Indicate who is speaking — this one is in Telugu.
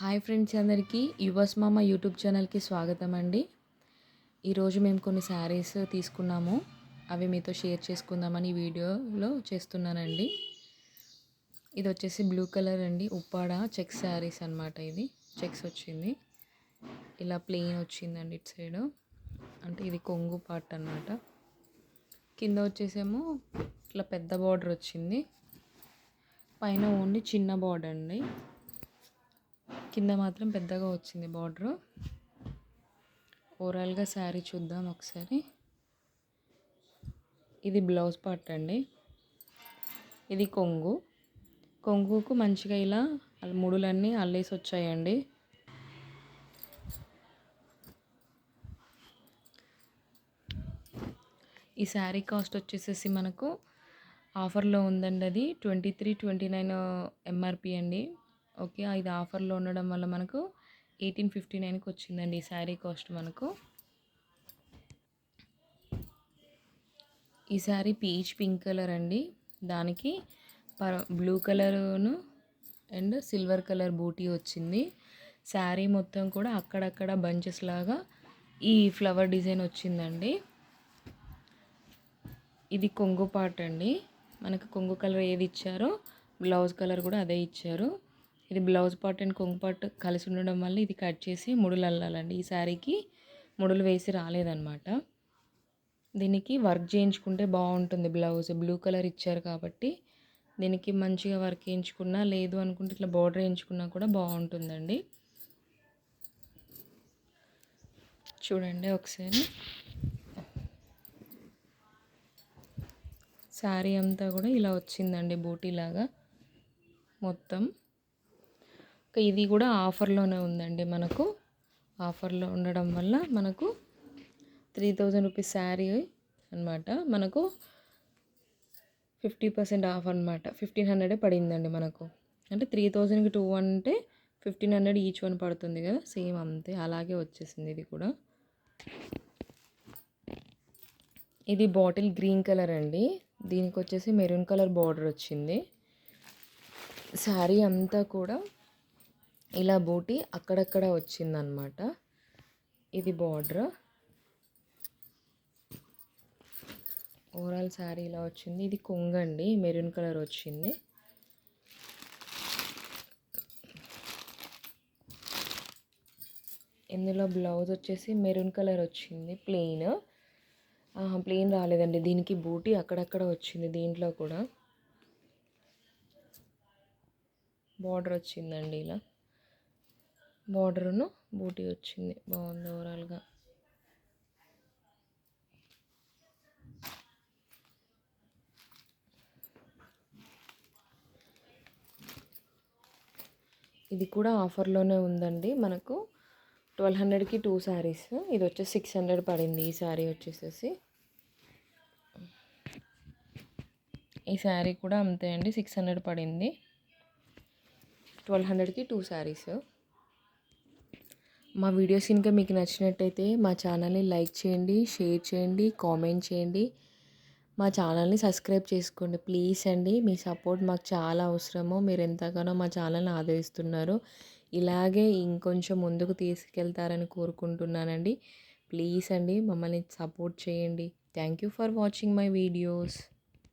Speaker 1: హాయ్ ఫ్రెండ్స్ అందరికీ యువస్ మామ యూట్యూబ్ ఛానల్కి స్వాగతం అండి ఈరోజు మేము కొన్ని శారీస్ తీసుకున్నాము. అవి మీతో షేర్ చేసుకుందామని వీడియోలో చేస్తున్నానండి. ఇది వచ్చేసి బ్లూ కలర్ అండి ఉప్పాడ చెక్ శారీస్ అనమాట ఇది. చెక్స్ వచ్చింది. ఇలా ప్లెయిన్ వచ్చిందండి ఇటు సైడ్. అంటే ఇది కొంగు పార్ట్ అనమాట కింద వచ్చేసేమో ఇట్లా పెద్ద బార్డర్ వచ్చింది. పైన ఓన్లీ చిన్న బార్డర్ అండి. కింద మాత్రం పెద్దగా వచ్చింది బార్డర్ ఓవరాల్గా శారీ చూద్దాం ఒకసారి. ఇది బ్లౌజ్ పార్ట్ అండి. ఇది కొంగు. కొంగుకు మంచిగా ఇలా ముడులన్నీ అల్లేసి వచ్చాయండి. ఈ శారీ కాస్ట్ వచ్చేసేసి మనకు ఆఫర్లో ఉందండి అది twenty three twenty nine MRP అండి. ఓకే ఇది ఆఫర్లో ఉండడం వల్ల మనకు ఎయిటీన్ ఫిఫ్టీ నైన్కి వచ్చిందండి ఈ శారీ కాస్ట్ మనకు. ఈ శారీ పీచ్ పింక్ కలర్ అండి. దానికి బ్లూ కలరును అండ్ సిల్వర్ కలర్ బూటీ వచ్చింది. శారీ మొత్తం కూడా అక్కడక్కడ బంచెస్ లాగా ఈ ఫ్లవర్ డిజైన్ వచ్చిందండి. ఇది కొంగు పార్ట్ అండి. మనకు కొంగు కలర్ ఏది ఇచ్చారో బ్లౌజ్ కలర్ కూడా అదే ఇచ్చారు. ఇది బ్లౌజ్ పార్ట్ అండ్ కొంగు పార్ట్ కలిసి ఉండడం వల్ల ఇది కట్ చేసి ముడులు అల్లాలండి. ఈ శారీకి ముడులు వేసి రాలేదన్నమాట. దీనికి వర్క్ చేయించుకుంటే బాగుంటుంది బ్లౌజ్. బ్లూ కలర్ ఇచ్చారు కాబట్టి దీనికి మంచిగా వర్క్ వేయించుకున్నా లేదు అనుకుంటే ఇట్లా బార్డర్ వేయించుకున్నా కూడా బాగుంటుందండి. చూడండి ఒకసారి. శారీ అంతా కూడా ఇలా వచ్చిందండి బూటీలాగా. మొత్తం ఇది కూడా ఆఫర్లోనే ఉందండి మనకు. ఆఫర్లో ఉండడం వల్ల మనకు త్రీ థౌజండ్ రూపీస్ శారీ అనమాట మనకు ఫిఫ్టీ పర్సెంట్ ఆఫ్ అనమాట ఫిఫ్టీన్ హండ్రెడే పడిందండి మనకు. అంటే త్రీ థౌజండ్కి టూ అంటే ఫిఫ్టీన్ హండ్రెడ్ ఈచ్ వన్ పడుతుంది కదా సేమ్ అంతే. అలాగే వచ్చేసింది ఇది కూడా. ఇది బాటిల్ గ్రీన్ కలర్ అండి. దీనికి వచ్చేసి మెరూన్ కలర్ బార్డర్ వచ్చింది. శారీ అంతా కూడా ఇలా బూటీ అక్కడక్కడ వచ్చిందనమాట ఇది బార్డర్. ఓవరాల్ శారీ ఇలా వచ్చింది. ఇది కొంగండి మెరూన్ కలర్ వచ్చింది. ఇందులో బ్లౌజ్ వచ్చేసి మెరూన్ కలర్ వచ్చింది ప్లెయిన్. ప్లెయిన్ రాలేదండి. దీనికి బూటీ అక్కడక్కడ వచ్చింది దీంట్లో కూడా. బార్డర్ వచ్చిందండి ఇలా. బార్డర్ను బూటీ వచ్చింది. బాగుంది ఓవరాల్గా ఇది కూడా ఆఫర్లోనే ఉందండి. మనకు ట్వెల్వ్ హండ్రెడ్కి టూ శారీస్. ఇది వచ్చేసి సిక్స్ హండ్రెడ్ పడింది ఈ శారీ వచ్చేసేసి. ఈ శారీ కూడా అంతే అండి సిక్స్ హండ్రెడ్ పడింది. ట్వెల్వ్ హండ్రెడ్కి టూ శారీస్. మా వీడియోస్ కనుక మీకు నచ్చినట్టయితే మా ఛానల్ని లైక్ చేయండి షేర్ చేయండి కామెంట్ చేయండి. మా ఛానల్ని సబ్స్క్రైబ్ చేసుకోండి ప్లీజ్ అండి. మీ సపోర్ట్ మాకు చాలా అవసరము. మీరు ఎంతగానో మా ఛానల్ని ఆదరిస్తున్నారు. ఇలాగే ఇంకొంచెం ముందుకు తీసుకెళ్తారని కోరుకుంటున్నానండి. ప్లీజ్ అండి మమ్మల్ని సపోర్ట్ చేయండి. Thank you for watching my videos.